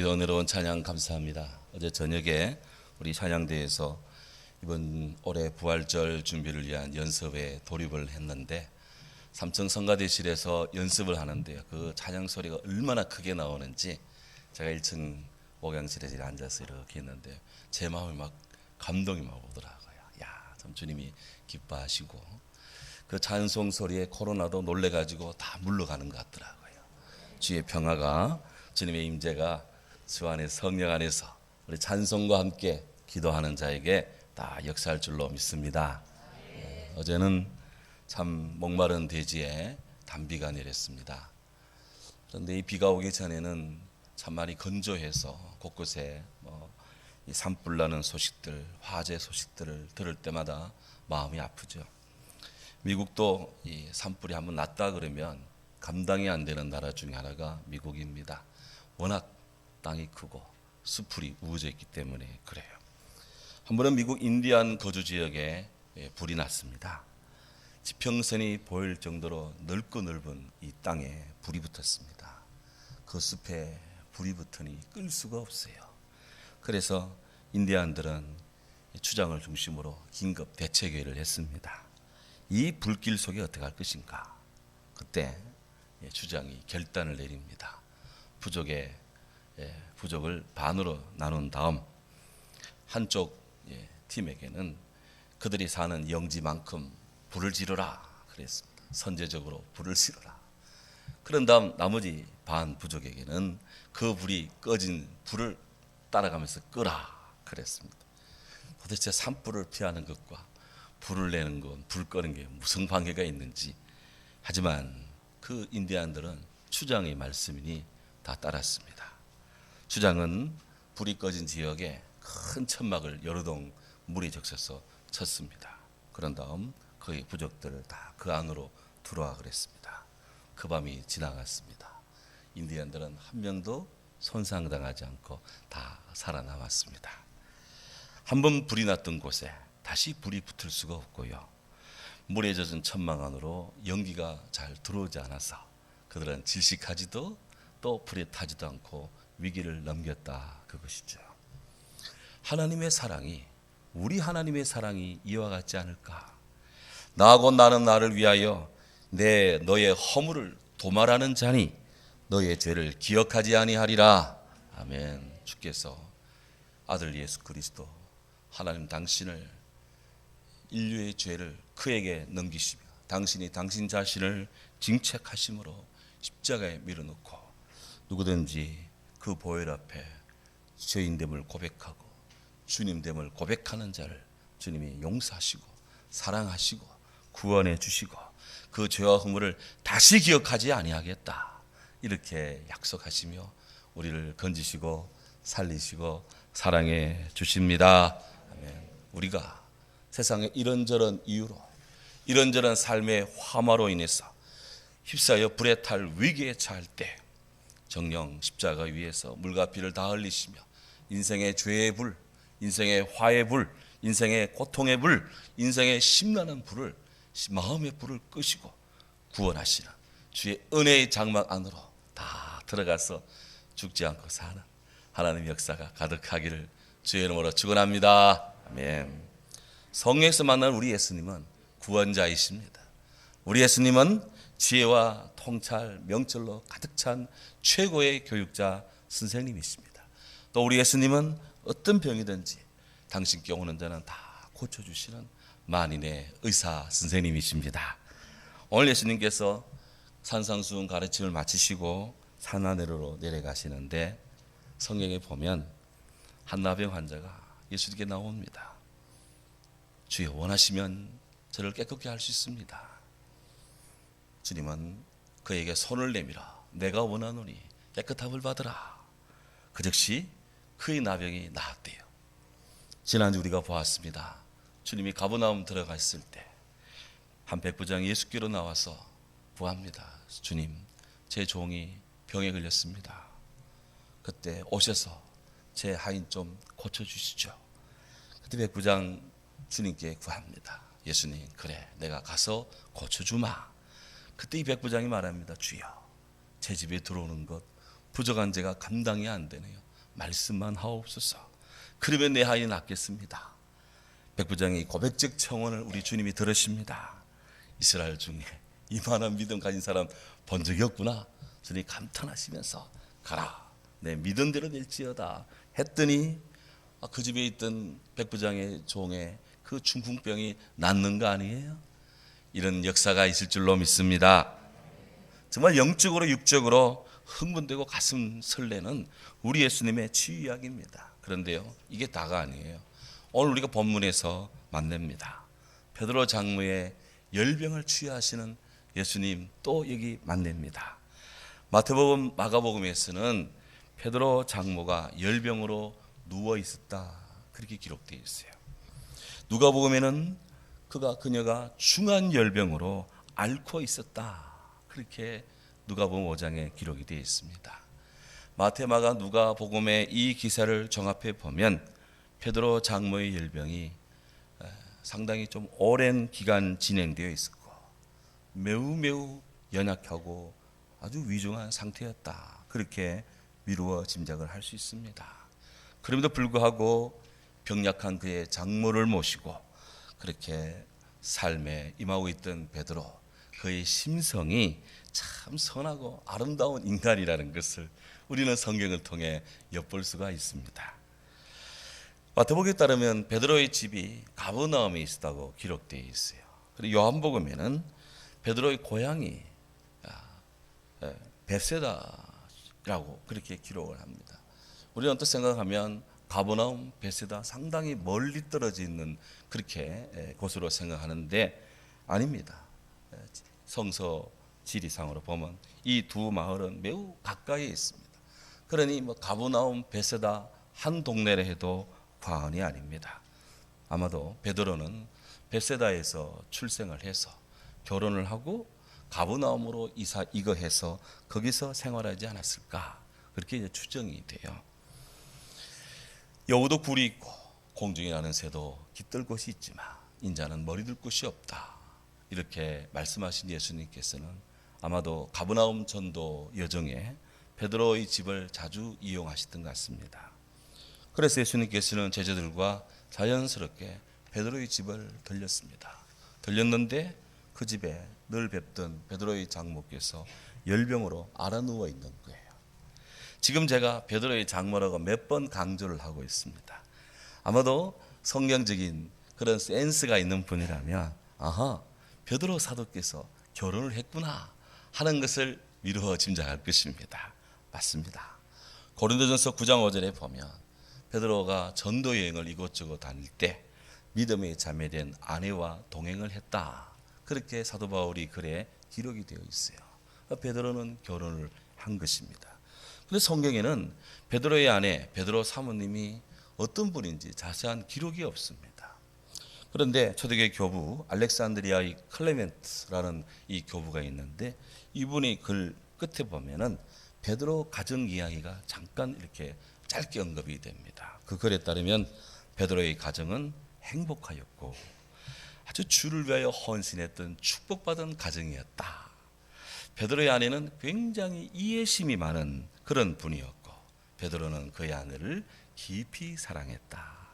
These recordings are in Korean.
기도 내려온 찬양 감사합니다. 어제 저녁에 우리 찬양대에서 이번 올해 부활절 준비를 위한 연습에 돌입을 했는데 삼층 성가대실에서 연습을 하는데요. 그 찬양 소리가 얼마나 크게 나오는지 제가 1층 목양실에 앉아서 이렇게 했는데 제 마음이 막 감동이 막 오더라고요. 야, 참 주님이 기뻐하시고 그 찬송 소리에 코로나도 놀래가지고 다 물러가는 것 같더라고요. 주의 평화가 주님의 임재가 주 안에 성령 안에서 우리 찬송과 함께 기도하는 자에게 다 역사할 줄로 믿습니다. 예, 어제는 참 목마른 대지에 단비가 내렸습니다. 그런데 이 비가 오기 전에는 참 많이 건조해서 곳곳에 뭐이 산불 나는 소식들, 화재 소식들을 들을 때마다 마음이 아프죠. 미국도 이 산불이 한번 났다 그러면 감당이 안 되는 나라 중에 하나가 미국입니다. 워낙 땅이 크고 수풀이 우거져 있기 때문에 그래요. 한 번은 미국 인디안 거주 지역에 예, 불이 났습니다. 지평선이 보일 정도로 넓고 넓은 이 땅에 불이 붙었습니다. 그 숲에 불이 붙으니 끌 수가 없어요. 그래서 인디안들은 추장을 중심으로 긴급 대책회의를 했습니다. 이 불길 속에 어떻게 할 것인가? 그때 예, 주장이 결단을 내립니다. 부족의 예, 부족을 반으로 나눈 다음 한쪽 예, 팀에게는 그들이 사는 영지만큼 불을 지르라 그랬습니다. 선제적으로 불을 지르라. 그런 다음 나머지 반 부족에게는 그 불이 꺼진 불을 따라가면서 끄라 그랬습니다. 도대체 산불을 피하는 것과 불을 내는 건 불 끄는 게 무슨 관계가 있는지 하지만 그 인디안들은 추장의 말씀이니 다 따랐습니다. 추장은 불이 꺼진 지역에 큰 천막을 여러 동 물이 적셔서 쳤습니다. 그런 다음 그의 부족들을 다 그 안으로 들어와 그랬습니다. 그 밤이 지나갔습니다. 인디안들은 한 명도 손상당하지 않고 다 살아남았습니다. 한 번 불이 났던 곳에 다시 불이 붙을 수가 없고요. 물에 젖은 천막 안으로 연기가 잘 들어오지 않아서 그들은 질식하지도 또 불에 타지도 않고 위기를 넘겼다 그것이죠. 하나님의 사랑이 우리 하나님의 사랑이 이와 같지 않을까? 나하고 나는 나를 위하여 내 너의 허물을 도말하는 자니 너의 죄를 기억하지 아니하리라. 아멘. 주께서 아들 예수 그리스도 하나님 당신을 인류의 죄를 그에게 넘기시며 당신이 당신 자신을 징책하심으로 십자가에 밀어놓고 누구든지 그 보혈 앞에 죄인됨을 고백하고 주님됨을 고백하는 자를 주님이 용서하시고 사랑하시고 구원해 주시고 그 죄와 허물을 다시 기억하지 아니하겠다 이렇게 약속하시며 우리를 건지시고 살리시고 사랑해 주십니다. 아멘. 우리가 세상에 이런저런 이유로 이런저런 삶의 화마로 인해서 휩싸여 불에 탈 위기에 처할 때 정령 십자가 위에서 물과 피를 다 흘리시며 인생의 죄의 불, 인생의 화의 불, 인생의 고통의 불, 인생의 심나는 불을 마음의 불을 끄시고 구원하시는 주의 은혜의 장막 안으로 다 들어가서 죽지 않고 사는 하나님 역사가 가득하기를 주의 이름으로 축원합니다. 아멘. 성령에서 만난 우리 예수님은 구원자이십니다. 우리 예수님은 지혜와 통찰, 명철로 가득 찬 최고의 교육자 선생님이십니다. 또 우리 예수님은 어떤 병이든지 당신께 오는 자는 다 고쳐주시는 만인의 의사 선생님이십니다. 오늘 예수님께서 산상수훈 가르침을 마치시고 산하내로로 내려가시는데 성경에 보면 한나병 환자가 예수님께 나옵니다. 주여 원하시면 저를 깨끗게 할 수 있습니다. 주님은 그에게 손을 내밀어 내가 원하노니 깨끗함을 받으라. 그 즉시 그의 나병이 나았대요. 지난주 우리가 보았습니다. 주님이 가버나움 들어갔을 때 한 백부장 예수께로 나와서 구합니다. 주님, 제 종이 병에 걸렸습니다. 그때 오셔서 제 하인 좀 고쳐 주시죠. 그때 백부장 주님께 구합니다. 예수님, 그래, 내가 가서 고쳐 주마. 그때 이 백부장이 말합니다. 주여, 제 집에 들어오는 것 부족한 제가 감당이 안 되네요. 말씀만 하옵소서. 그러면 내 아이 낫겠습니다. 백부장의 고백적 청원을 우리 주님이 들으십니다. 이스라엘 중에 이만한 믿음 가진 사람 본 적이 없구나. 주님 감탄하시면서 가라. 내 믿은 대로 될지어다. 했더니 아, 그 집에 있던 백부장의 종의 그 중풍병이 낫는 거 아니에요? 이런 역사가 있을 줄로 믿습니다. 정말 영적으로 육적으로 흥분되고 가슴 설레는 우리 예수님의 치유 이야기입니다. 그런데요, 이게 다가 아니에요. 오늘 우리가 본문에서 만납니다. 베드로 장로의 열병을 치유하시는 예수님 또 여기 만납니다. 마태복음, 마가복음에서는 베드로 장모가 열병으로 누워 있었다 그렇게 기록되어 있어요. 누가복음에는 그가 그녀가 중한 열병으로 앓고 있었다 그렇게 누가복음 5장에 기록이 되어 있습니다. 마테마가 누가복음의 이 기사를 종합해 보면 베드로 장모의 열병이 상당히 좀 오랜 기간 진행되어 있었고 매우 매우 연약하고 아주 위중한 상태였다. 그렇게 미루어 짐작을 할 수 있습니다. 그럼에도 불구하고 병약한 그의 장모를 모시고 그렇게 삶에 임하고 있던 베드로 그의 심성이 참 선하고 아름다운 인간이라는 것을 우리는 성경을 통해 엿볼 수가 있습니다. 마태복에 따르면 베드로의 집이 가버나움에 있었다고 기록되어 있어요. 그리고 요한복음에는 베드로의 고향이 베세다라고 그렇게 기록을 합니다. 우리는 어떻게 생각하면 가버나움, 베세다 상당히 멀리 떨어져 있는 그렇게 곳으로 생각하는데 아닙니다. 성서 지리상으로 보면 이 두 마을은 매우 가까이에 있습니다. 그러니 뭐 가버나움, 베세다 한 동네라 해도 과언이 아닙니다. 아마도 베드로는 베세다에서 출생을 해서 결혼을 하고 가브나움으로 이사 이거 해서 거기서 생활하지 않았을까 그렇게 이제 추정이 돼요. 여우도 굴이 있고 공중에 나는 새도 깃들 곳이 있지만 인자는 머리 들 곳이 없다 이렇게 말씀하신 예수님께서는 아마도 가브나움 전도 여정에 베드로의 집을 자주 이용하시던 것 같습니다. 그래서 예수님께서는 제자들과 자연스럽게 베드로의 집을 들렸습니다. 들렸는데 그 집에 늘 뵙던 베드로의 장모께서 열병으로 알아 누워 있는 거예요. 지금 제가 베드로의 장모라고 몇 번 강조를 하고 있습니다. 아마도 성경적인 그런 센스가 있는 분이라면 아하 베드로 사도께서 결혼을 했구나 하는 것을 미루어 짐작할 것입니다. 맞습니다. 고린도전서 9장 5절에 보면 베드로가 전도 여행을 이곳저곳 다닐 때 믿음의 자매된 아내와 동행을 했다. 그렇게 사도 바울이 글에 기록이 되어 있어요. 베드로는 결혼을 한 것입니다. 근데 성경에는 베드로의 아내 베드로 사모님이 어떤 분인지 자세한 기록이 없습니다. 그런데 초대교회 교부 알렉산드리아의 클레멘트라는 이 교부가 있는데 이분이 글 끝에 보면은 베드로 가정 이야기가 잠깐 이렇게 짧게 언급이 됩니다. 그 글에 따르면 베드로의 가정은 행복하였고 아주 주를 위하여 헌신했던 축복받은 가정이었다. 베드로의 아내는 굉장히 이해심이 많은 그런 분이었고 베드로는 그의 아내를 깊이 사랑했다.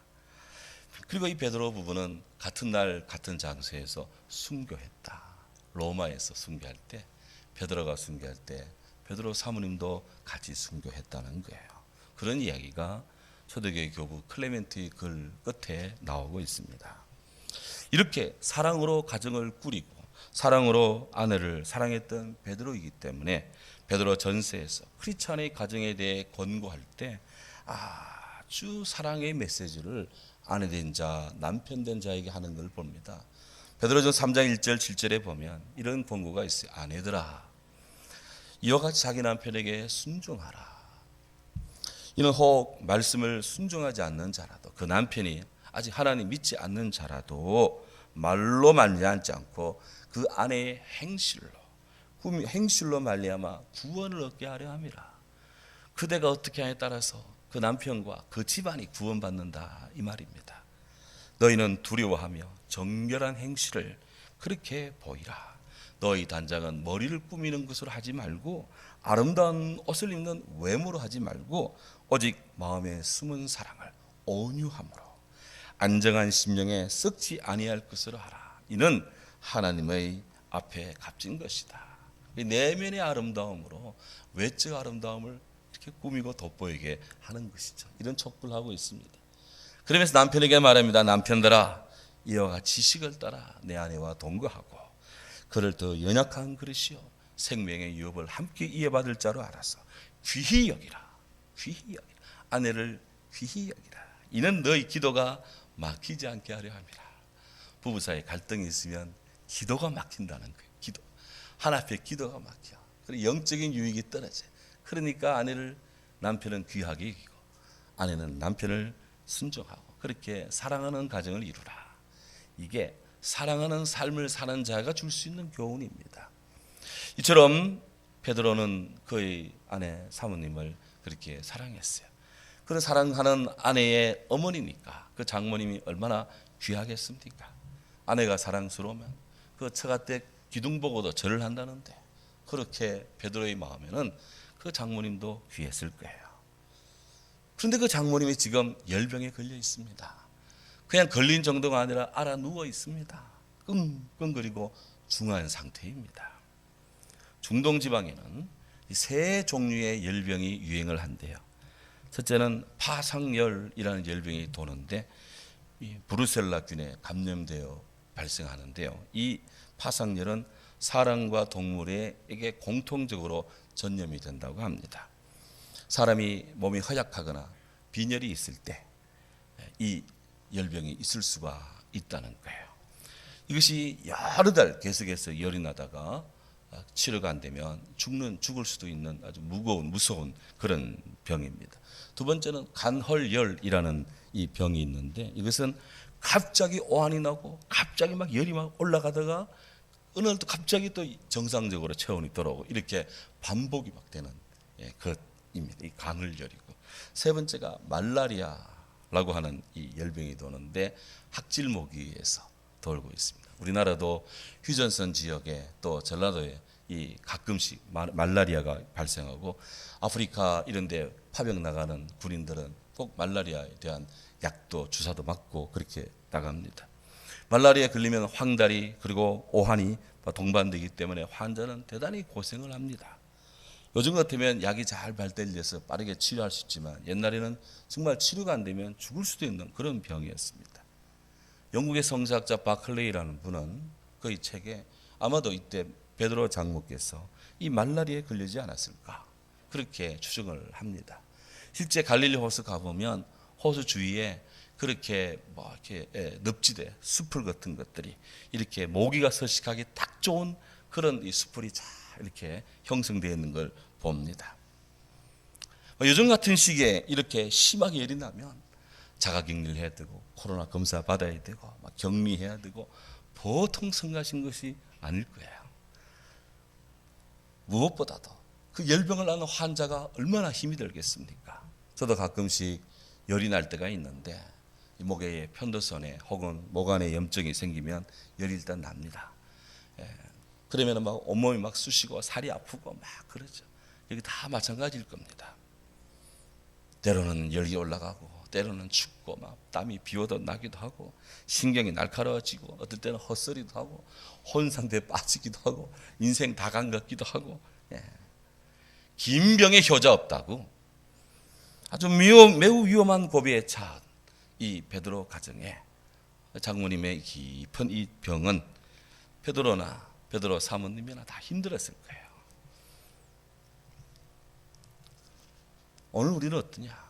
그리고 이 베드로 부부는 같은 날 같은 장소에서 순교했다. 로마에서 순교할 때 베드로가 순교할 때 베드로 사모님도 같이 순교했다는 거예요. 그런 이야기가 초대교회 교부 클레멘트의 글 끝에 나오고 있습니다. 이렇게 사랑으로 가정을 꾸리고 사랑으로 아내를 사랑했던 베드로이기 때문에 베드로 전세에서 크리스찬의 가정에 대해 권고할 때 아 주 사랑의 메시지를 아내 된 자, 남편 된 자에게 하는 걸 봅니다. 베드로전 3장 1절 7절에 보면 이런 권고가 있어요. 아내들아 이와 같이 자기 남편에게 순종하라. 이는 혹 말씀을 순종하지 않는 자라도 그 남편이 아직 하나님 믿지 않는 자라도 말로 말미암지 않고 그 아내의 행실로 행실로 말미암아 구원을 얻게 하려 함이라. 그대가 어떻게 하냐에 따라서 그 남편과 그 집안이 구원받는다 이 말입니다. 너희는 두려워하며 정결한 행실을 그렇게 보이라. 너희 단장은 머리를 꾸미는 것으로 하지 말고 아름다운 옷을 입는 외모로 하지 말고 오직 마음에 숨은 사랑을 온유함으로 안정한 심령에 썩지 아니할 것으로 하라. 이는 하나님의 앞에 값진 것이다. 이 내면의 아름다움으로 외적 아름다움을 이렇게 꾸미고 돋보이게 하는 것이죠. 이런 촉구를 하고 있습니다. 그러면서 남편에게 말합니다. 남편들아 이와 지식을 따라 내 아내와 동거하고 그를 더 연약한 그릇이요 생명의 유업을 함께 이어받을 자로 알아서 귀히 여기라. 귀히 여기라. 아내를 귀히 여기라. 이는 너희 기도가 막히지 않게 하려 함이라. 부부 사이에 갈등이 있으면 기도가 막힌다는 거예요 기도. 하나 앞에 기도가 막혀. 그리고 영적인 유익이 떨어져 그러니까 아내를 남편은 귀하게 여기고 아내는 남편을 순종하고 그렇게 사랑하는 가정을 이루라 이게 사랑하는 삶을 사는 자가 줄 수 있는 교훈입니다. 이처럼 베드로는 그의 아내 사모님을 그렇게 사랑했어요. 그런 사랑하는 아내의 어머니니까 그 장모님이 얼마나 귀하겠습니까? 아내가 사랑스러우면 그 처가 때 기둥 보고도 절을 한다는데 그렇게 베드로의 마음에는 그 장모님도 귀했을 거예요. 그런데 그 장모님이 지금 열병에 걸려 있습니다. 그냥 걸린 정도가 아니라 알아 누워 있습니다. 끙끙거리고 중한 상태입니다. 중동 지방에는 이세 종류의 열병이 유행을 한대요. 첫째는 파상열이라는 열병이 도는데 이 브루셀라균에 감염되어 발생하는데요. 이 파상열은 사람과 동물에게 공통적으로 전염이 된다고 합니다. 사람이 몸이 허약하거나 빈혈이 있을 때 이 열병이 있을 수가 있다는 거예요. 이것이 여러 달 계속해서 열이 나다가 치료가 안 되면 죽는 죽을 수도 있는 아주 무거운 무서운 그런 병입니다. 두 번째는 간헐열이라는 이 병이 있는데 이것은 갑자기 오한이 나고 갑자기 막 열이 막 올라가다가 어느 날 또 갑자기 또 정상적으로 체온이 돌아오고 이렇게 반복이 막 되는 예, 것입니다. 이 간헐열이고 세 번째가 말라리아라고 하는 이 열병이 도는데 학질 모기에서 돌고 있습니다. 우리나라도 휴전선 지역에 또 전라도에 이 가끔씩 말- 말라리아가 발생하고 아프리카 이런 데 파병 나가는 군인들은 꼭 말라리아에 대한 약도 주사도 맞고 그렇게 나갑니다. 말라리아에 걸리면 황달이 그리고 오한이 동반되기 때문에 환자는 대단히 고생을 합니다. 요즘 같으면 약이 잘 발달돼서 빠르게 치료할 수 있지만 옛날에는 정말 치료가 안 되면 죽을 수도 있는 그런 병이었습니다. 영국의 성사학자 바클레이라는 분은 그의 책에 아마도 이때 베드로 장모께서 이 말라리아에 걸리지 않았을까 그렇게 추정을 합니다. 실제 갈릴리 호수 가보면 호수 주위에 그렇게 뭐 이렇게 예, 늪지대 숲을 같은 것들이 이렇게 모기가 서식하기 딱 좋은 그런 이 숲풀이 잘 이렇게 형성되어 있는 걸 봅니다. 뭐 요즘 같은 시기에 이렇게 심하게 열이 나면 자가격리를 해야 되고 코로나 검사 받아야 되고 막 격리해야 되고 보통 성가신 것이 아닐 거예요. 무엇보다도 그 열병을 낳는 환자가 얼마나 힘이 들겠습니까? 저도 가끔씩 열이 날 때가 있는데 이 목에 편도선에 혹은 목 안에 염증이 생기면 열이 일단 납니다. 예. 그러면 막 온몸이 막 쑤시고 살이 아프고 막 그러죠. 여기 다 마찬가지일 겁니다. 때로는 열이 올라가고 때로는 춥고 막 땀이 비오듯 나기도 하고 신경이 날카로워지고 어떨 때는 헛소리도 하고 혼상태에 빠지기도 하고 인생 다 간 같기도 하고 예. 긴 병에 효자 없다고 아주 위험, 매우 위험한 고비에 찬 이 베드로 가정에 장모님의 깊은 이 병은 베드로나 베드로 사모님이나 다 힘들었을 거예요. 오늘 우리는 어떠냐?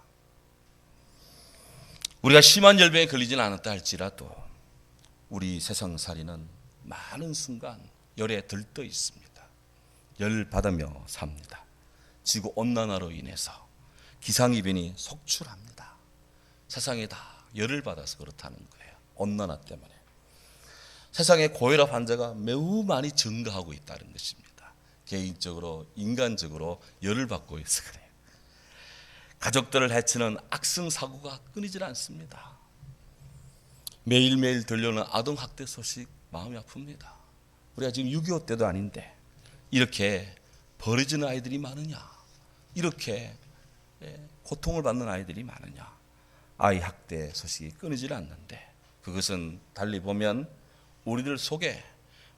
우리가 심한 열병에 걸리지는 않았다 할지라도 우리 세상살이는 많은 순간 열에 들떠 있습니다. 열 받으며 삽니다. 지구 온난화로 인해서 기상이변이 속출합니다. 세상에 다 열을 받아서 그렇다는 거예요. 온난화 때문에. 세상에 고혈압 환자가 매우 많이 증가하고 있다는 것입니다. 개인적으로 인간적으로 열을 받고 있어 그래요. 가족들을 해치는 악성 사고가 끊이질 않습니다. 매일매일 들려오는 아동 학대 소식 마음이 아픕니다. 우리가 지금 6.25 때도 아닌데 이렇게 버려지는 아이들이 많으냐? 이렇게 예, 고통을 받는 아이들이 많으냐? 아이 학대 소식이 끊이질 않는데 그것은 달리 보면 우리들 속에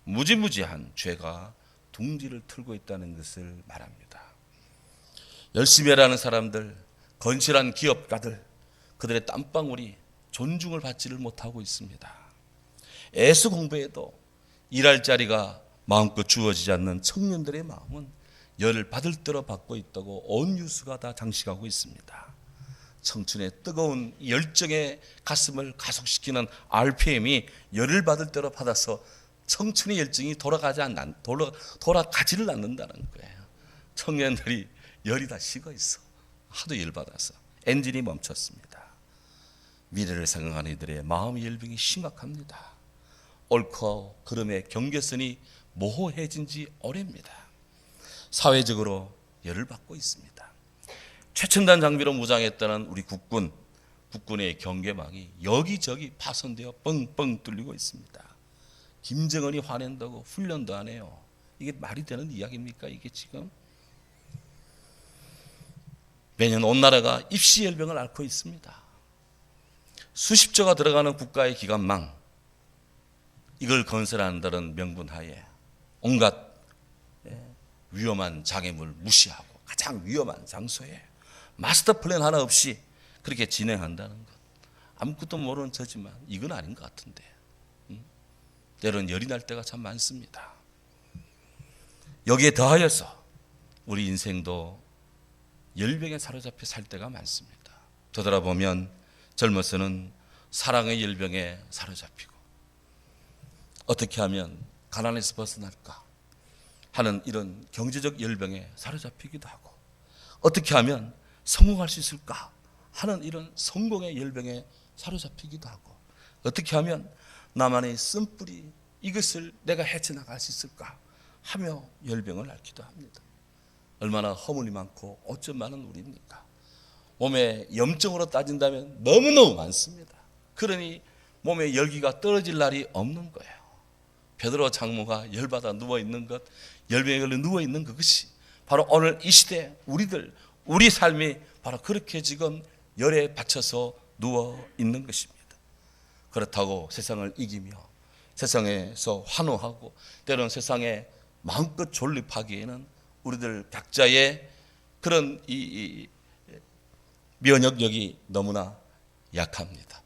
무지무지한 죄가 둥지를 틀고 있다는 것을 말합니다. 열심히 일하는 사람들, 건실한 기업가들, 그들의 땀방울이 존중을 받지를 못하고 있습니다. 애수 공부에도 일할 자리가 마음껏 주어지지 않는 청년들의 마음은 열을 받을 대로 받고 있다고 온 뉴스가 다 장식하고 있습니다. 청춘의 뜨거운 열정의 가슴을 가속시키는 RPM이 열을 받을 대로 받아서 청춘의 열정이 돌아가지 않 돌아 돌아가지를 않는다는 거예요. 청년들이 열이 다 식어 있어. 하도 열 받아서 엔진이 멈췄습니다. 미래를 생각하는 이들의 마음의 열병이 심각합니다. 옳고 그름의 경계선이 모호해진 지 오래입니다. 사회적으로 열을 받고 있습니다. 최첨단 장비로 무장했다는 우리 국군, 국군의 경계망이 여기저기 파손되어 뻥뻥 뚫리고 있습니다. 김정은이 화낸다고 훈련도 안 해요. 이게 말이 되는 이야기입니까? 이게 지금? 매년 온 나라가 입시 열병을 앓고 있습니다. 수십조가 들어가는 국가의 기관망, 이걸 건설한다는 명분 하에 온갖 예, 위험한 장애물 무시하고 가장 위험한 장소에 마스터 플랜 하나 없이 그렇게 진행한다는 것. 아무것도 모르는 저지만 이건 아닌 것 같은데. 음? 때로는 열이 날 때가 참 많습니다. 여기에 더하여서 우리 인생도 열병에 사로잡혀 살 때가 많습니다. 되돌아보면 젊어서는 사랑의 열병에 사로잡히고 어떻게 하면 가난에서 벗어날까 하는 이런 경제적 열병에 사로잡히기도 하고 어떻게 하면 성공할 수 있을까 하는 이런 성공의 열병에 사로잡히기도 하고 어떻게 하면 나만의 쓴뿌리 이것을 내가 헤쳐나갈 수 있을까 하며 열병을 앓기도 합니다. 얼마나 허물이 많고 어쩜 많은 우리입니까? 몸에 염증으로 따진다면 너무너무 많습니다. 그러니 몸에 열기가 떨어질 날이 없는 거예요. 베드로 장모가 열받아 누워 있는 것, 열병에 걸려 누워 있는 그것이 바로 오늘 이 시대 우리들 우리 삶이 바로 그렇게 지금 열에 받쳐서 누워 있는 것입니다. 그렇다고 세상을 이기며 세상에서 환호하고 때로는 세상에 마음껏 존립하기에는 우리들 각자의 그런 이, 이 면역력이 너무나 약합니다.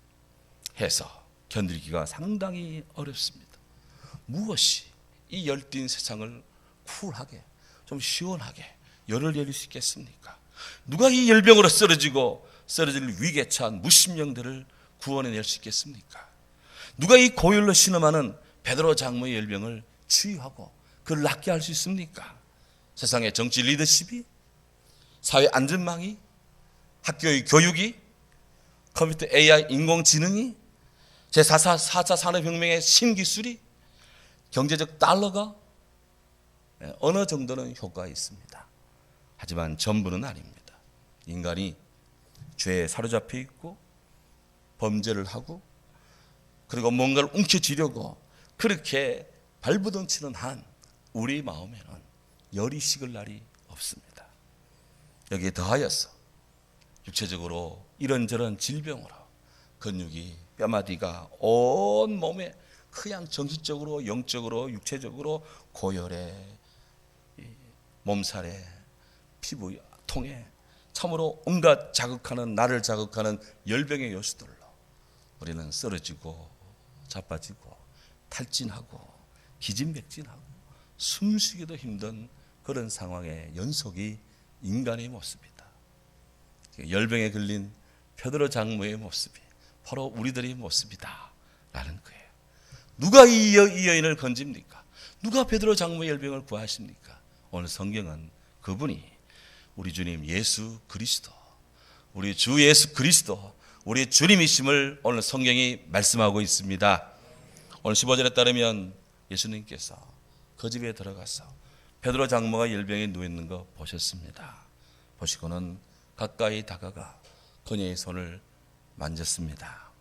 해서 견디기가 상당히 어렵습니다. 무엇이 이 열띤 세상을 쿨하게 좀 시원하게 열을 열릴 수 있겠습니까? 누가 이 열병으로 쓰러지고 쓰러질 위기에 처한 무심령들을 구원해낼 수 있겠습니까? 누가 이 고열로 신음하는 베드로 장모의 열병을 치유하고 그를 낫게 할 수 있습니까? 세상의 정치 리더십이 사회 안전망이 학교의 교육이 컴퓨터 AI 인공지능이 제4차 4차 산업혁명의 신기술이 경제적 달러가 어느 정도는 효과가 있습니다. 하지만 전부는 아닙니다. 인간이 죄에 사로잡혀 있고 범죄를 하고 그리고 뭔가를 움켜쥐려고 그렇게 발부덩치는 한 우리 마음에는 열이 식을 날이 없습니다. 여기에 더하여서 육체적으로 이런저런 질병으로 근육이 뼈마디가 온 몸에 그냥 정신적으로 영적으로 육체적으로 고열에 몸살에 피부 통에 참으로 온갖 자극하는 나를 자극하는 열병의 요소들로 우리는 쓰러지고 자빠지고 탈진하고 기진맥진하고 숨쉬기도 힘든 그런 상황의 연속이 인간의 모습이다. 열병에 걸린 페드로 장모의 모습이 바로 우리들의 모습이다. 라는 거예요. 누가 이, 여, 이 여인을 건집니까? 누가 베드로 장모의 열병을 구하십니까? 오늘 성경은 그분이 우리 주님 예수 그리스도, 우리 주 예수 그리스도, 우리 주님이심을 오늘 성경이 말씀하고 있습니다. 오늘 15절에 따르면 예수님께서 그 집에 들어가서 베드로 장모가 열병에 누워 있는 거 보셨습니다. 보시고는 가까이 다가가 그녀의 손을 만졌습니다.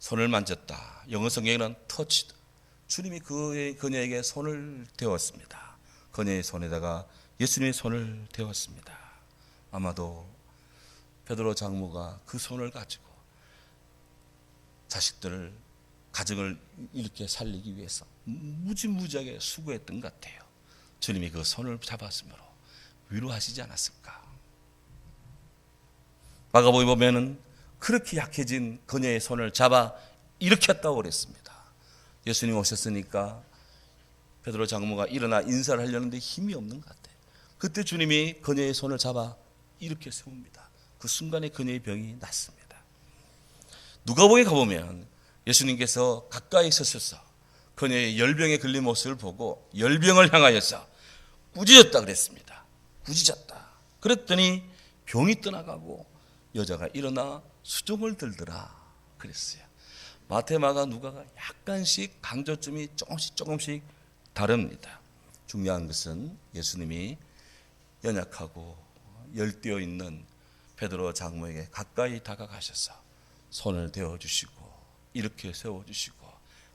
손을 만졌다. 영어 성경에는 터치. 주님이 그의 그녀에게 손을 대었습니다. 그녀의 손에다가 예수님의 손을 대었습니다. 아마도 베드로 장모가 그 손을 가지고 자식들을 가정을 이렇게 살리기 위해서 무지무지하게 수고했던 것 같아요. 주님이 그 손을 잡았으므로 위로하시지 않았을까? 마가복음 보면은 그렇게 약해진 그녀의 손을 잡아 일으켰다고 그랬습니다. 예수님 오셨으니까 베드로 장모가 일어나 인사를 하려는데 힘이 없는 것 같아요. 그때 주님이 그녀의 손을 잡아 이렇게 세웁니다. 그 순간에 그녀의 병이 낫습니다. 누가복에 가보면 예수님께서 가까이 서셔서 그녀의 열병에 걸린 모습을 보고 열병을 향하여서 꾸짖었다 그랬습니다. 꾸짖었다. 그랬더니 병이 떠나가고 여자가 일어나 수종을 들더라 그랬어요. 마테마가 누가가 약간씩 강조점이 조금씩 조금씩 다릅니다. 중요한 것은 예수님이 연약하고 열되어 있는 베드로 장모에게 가까이 다가가셔서 손을 대어 주시고 이렇게 세워 주시고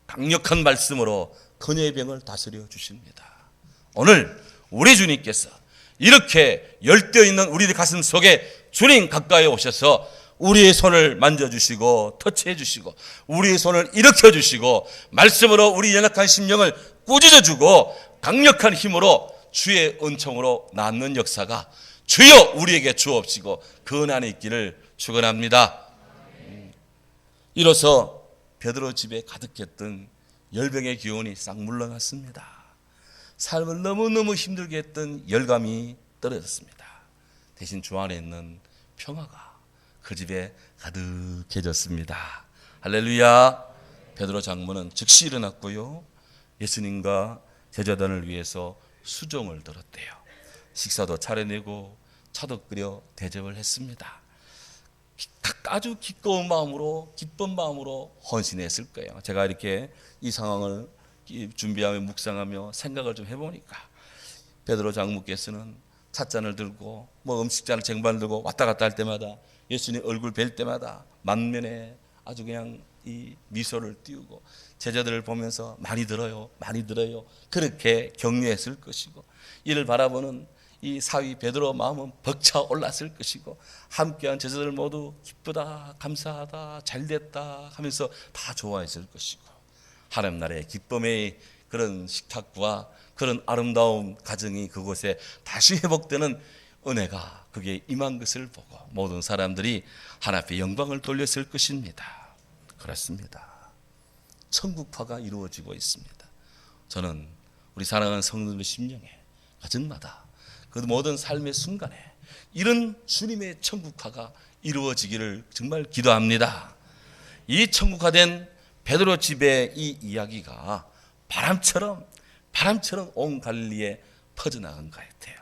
강력한 말씀으로 그녀의 병을 다스려 주십니다. 오늘 우리 주님께서 이렇게 열되어 있는 우리의 가슴 속에 주님 가까이 오셔서 우리의 손을 만져주시고 터치해 주시고 우리의 손을 일으켜 주시고 말씀으로 우리 연약한 심령을 꾸짖어 주고 강력한 힘으로 주의 은총으로 낫는 역사가 주여 우리에게 주옵시고 그 은안에 있기를 축원합니다. 이로써 베드로 집에 가득했던 열병의 기운이 싹 물러났습니다. 삶을 너무너무 힘들게 했던 열감이 떨어졌습니다. 대신 주 안에 있는 평화가 그 집에 가득해졌습니다. 할렐루야. 베드로 장모는 즉시 일어났고요. 예수님과 제자단을 위해서 수종을 들었대요. 식사도 차려내고 차도 끓여 대접을 했습니다. 아주 기꺼운 마음으로 기쁜 마음으로 헌신했을 거예요. 제가 이렇게 이 상황을 준비하며 묵상하며 생각을 좀 해보니까 베드로 장모께서는 찻잔을 들고 뭐 음식잔을 쟁반을 들고 왔다 갔다 할 때마다 예수님 얼굴 뵐 때마다 만면에 아주 그냥 이 미소를 띄우고 제자들을 보면서 많이 들어요, 많이 들어요. 그렇게 격려했을 것이고 이를 바라보는 이 사위 베드로 마음은 벅차 올랐을 것이고 함께한 제자들 모두 기쁘다, 감사하다, 잘됐다 하면서 다 좋아했을 것이고 하나님 나라의 기쁨의 그런 식탁과 그런 아름다운 가정이 그곳에 다시 회복되는 은혜가 그게 임한 것을 보고 모든 사람들이 하나님 앞에 영광을 돌렸을 것입니다. 그렇습니다. 천국화가 이루어지고 있습니다. 저는 우리 사랑하는 성도들의 심령에 가정마다 그 모든 삶의 순간에 이런 주님의 천국화가 이루어지기를 정말 기도합니다. 이 천국화된 베드로 집의 이 이야기가 바람처럼 바람처럼 온 갈릴리에 퍼져나간 것 같아요.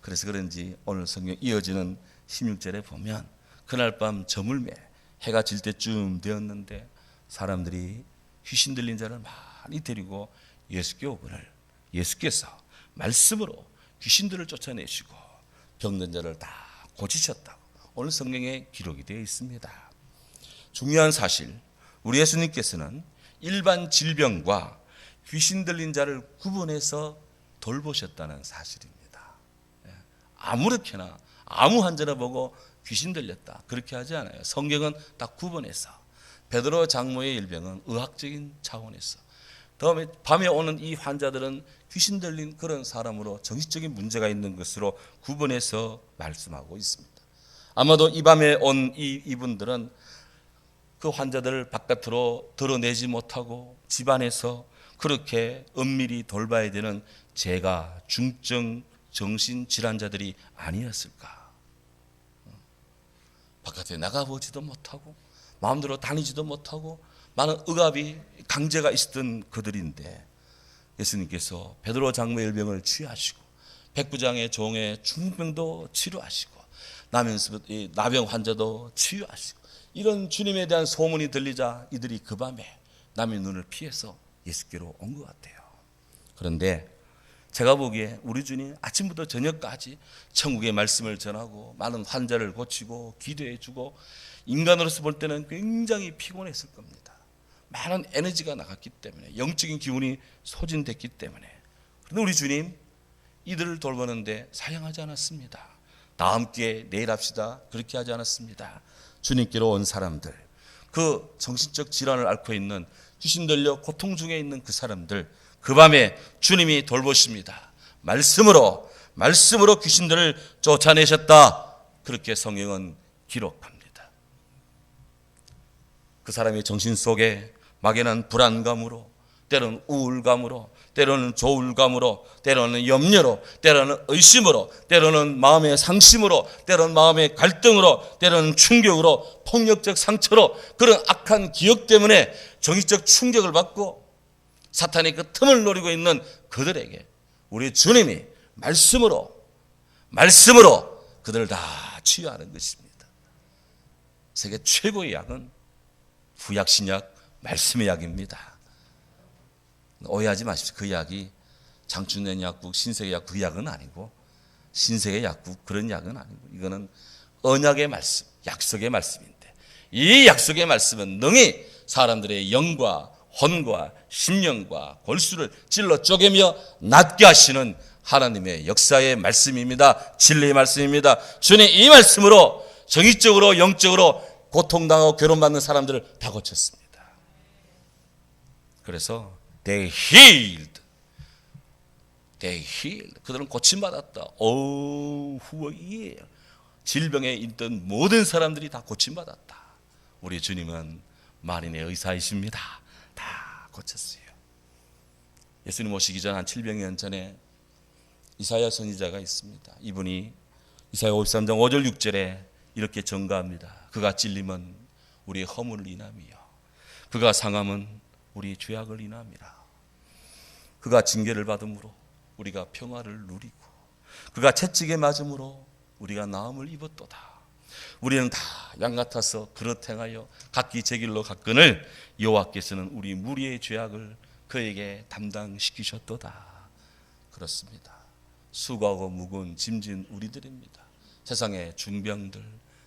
그래서 그런지 오늘 성경 이어지는 16절에 보면 그날 밤 저물매 해가 질 때쯤 되었는데 사람들이 귀신 들린 자를 많이 데리고 예수께 오거늘 예수께서 말씀으로 귀신들을 쫓아내시고 병든 자를 다 고치셨다고 오늘 성경에 기록이 되어 있습니다. 중요한 사실 우리 예수님께서는 일반 질병과 귀신 들린 자를 구분해서 돌보셨다는 사실입니다. 예. 아무렇게나 아무 환자를 보고 귀신 들렸다 그렇게 하지 않아요. 성경은 딱 구분해서 베드로 장모의 일병은 의학적인 차원에서 다음에 밤에 오는 이 환자들은 귀신 들린 그런 사람으로 정신적인 문제가 있는 것으로 구분해서 말씀하고 있습니다. 아마도 이 밤에 온 이 이분들은 그 환자들을 바깥으로 드러내지 못하고 집안에서 그렇게 은밀히 돌봐야 되는 제가 중증 정신 질환자들이 아니었을까? 바깥에 나가보지도 못하고 마음대로 다니지도 못하고 많은 억압이 강제가 있었던 그들인데 예수님께서 베드로 장모 일병을 취하시고 백부장의 종의 중병도 치료하시고 나병 환자도 치유하시고 이런 주님에 대한 소문이 들리자 이들이 그 밤에 남의 눈을 피해서 예수께로 온 것 같아요. 그런데 제가 보기에 우리 주님 아침부터 저녁까지 천국의 말씀을 전하고 많은 환자를 고치고 기도해 주고 인간으로서 볼 때는 굉장히 피곤했을 겁니다. 많은 에너지가 나갔기 때문에 영적인 기운이 소진됐기 때문에 그런데 우리 주님 이들을 돌보는데 사양하지 않았습니다. 다 함께 내일 합시다. 그렇게 하지 않았습니다. 주님께로 온 사람들, 그 정신적 질환을 앓고 있는 귀신 들려 고통 중에 있는 그 사람들, 그 밤에 주님이 돌보십니다. 말씀으로, 말씀으로 귀신들을 쫓아내셨다. 그렇게 성경은 기록합니다. 그 사람의 정신 속에 막연한 불안감으로, 때로는 우울감으로, 때로는 조울감으로, 때로는 염려로, 때로는 의심으로, 때로는 마음의 상심으로, 때로는 마음의 갈등으로, 때로는 충격으로, 폭력적 상처로 그런 악한 기억 때문에 정신적 충격을 받고 사탄이 그 틈을 노리고 있는 그들에게 우리 주님이 말씀으로 말씀으로 그들을 다 치유하는 것입니다. 세계 최고의 약은 구약 신약 말씀의 약입니다. 오해하지 마십시오. 그 약이 장춘년 약국, 신세계 약국 그 약은 아니고 신세계 약국 그런 약은 아니고 이거는 언약의 말씀, 약속의 말씀인데 이 약속의 말씀은 능히 사람들의 영과 혼과 심령과 골수를 찔러 쪼개며 낫게 하시는 하나님의 역사의 말씀입니다. 진리의 말씀입니다. 주님 이 말씀으로 정의적으로 영적으로 고통당하고 괴로움받는 사람들을 다 고쳤습니다. 그래서 they healed. they healed. 그들은 고침받았다. 오, 후에 질병에 있던 모든 사람들이 다 고침받았다. 우리 주님은 만인의 의사이십니다. 다 고쳤어요. 예수님 오시기 전 한 700년 전에 이사야 선지자가 있습니다. 이분이 이사야 53장 5절 6절에 이렇게 전가합니다. 그가 찔림은 우리의 허물을 인함이요. 그가 상함은 우리 죄악을 인함이라. 그가 징계를 받음으로 우리가 평화를 누리고 그가 채찍에 맞음으로 우리가 나음을 입었도다. 우리는 다 양 같아서 그릇 행하여 각기 제 길로 갔거늘 여호와께서는 우리 무리의 죄악을 그에게 담당시키셨도다. 그렇습니다. 수고하고 무거운 짐진 우리들입니다. 세상의 중병들,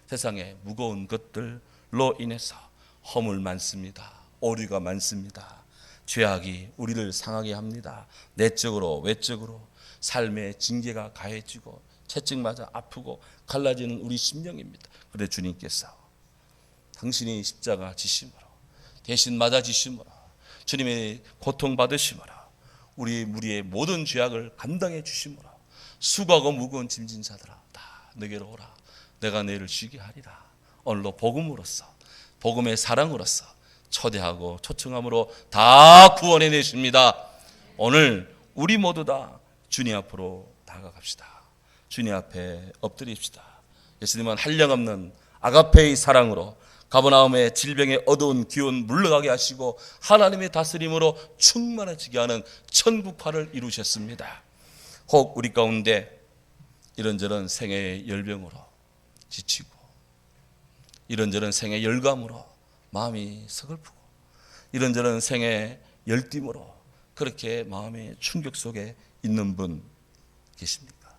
세상의 무거운 것들로 인해서 허물 많습니다. 오류가 많습니다. 죄악이 우리를 상하게 합니다. 내적으로 외적으로 삶의 징계가 가해지고 채찍 맞아 아프고 갈라지는 우리 심령입니다. 그런데 주님께서 당신이 십자가 지심으로 대신 맞아 지심으로 주님의 고통 받으심으로 우리 무리의 모든 죄악을 감당해 주심으로 수고하고 무거운 짐진 자들아 다 내게로 오라. 내가 너희를 쉬게 하리라. 오늘로 복음으로써 복음의 사랑으로써 초대하고 초청함으로 다 구원해 내십니다. 오늘 우리 모두 다 주님 앞으로 다가갑시다. 주님 앞에 엎드립시다. 예수님은 한량없는 아가페의 사랑으로 가버나움의 질병의 어두운 기운 물러가게 하시고 하나님의 다스림으로 충만해지게 하는 천국화를 이루셨습니다. 혹 우리 가운데 이런저런 생애의 열병으로 지치고 이런저런 생의 열감으로 마음이 서글프고 이런저런 생의 열띤으로 그렇게 마음의 충격 속에 있는 분 계십니까?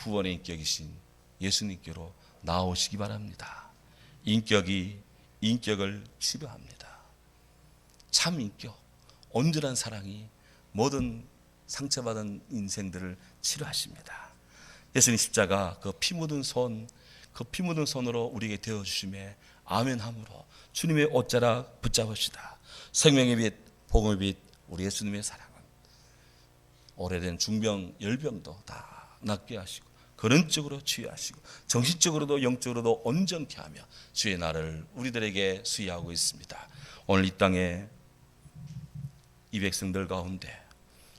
구원의 인격이신 예수님께로 나오시기 바랍니다. 인격이 인격을 치료합니다. 참 인격, 온전한 사랑이 모든 상처받은 인생들을 치료하십니다. 예수님 십자가 그 피 묻은 손, 그 피 묻은 손으로 우리에게 되어 주심에 아멘함으로 주님의 옷자락 붙잡으시다. 생명의 빛, 복음의 빛, 우리 예수님의 사랑은 오래된 중병, 열병도 다 낫게 하시고 근원적으로 치유하시고 정신적으로도 영적으로도 온전케 하며 주의 나를 우리들에게 수여하고 있습니다. 오늘 이 땅에 이 백성들 가운데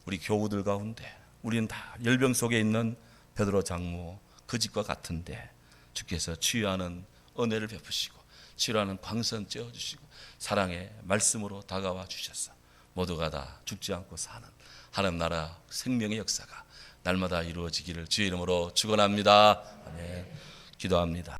우리 교우들 가운데 우리는 다 열병 속에 있는 베드로 장모 그 집과 같은데 주께서 치유하는 은혜를 베푸시고 치료하는 광선 쬐어 주시고 사랑의 말씀으로 다가와 주셔서 모두가 다 죽지 않고 사는 하나님 나라 생명의 역사가 날마다 이루어지기를 주의 이름으로 축원합니다. 아멘. 기도합니다.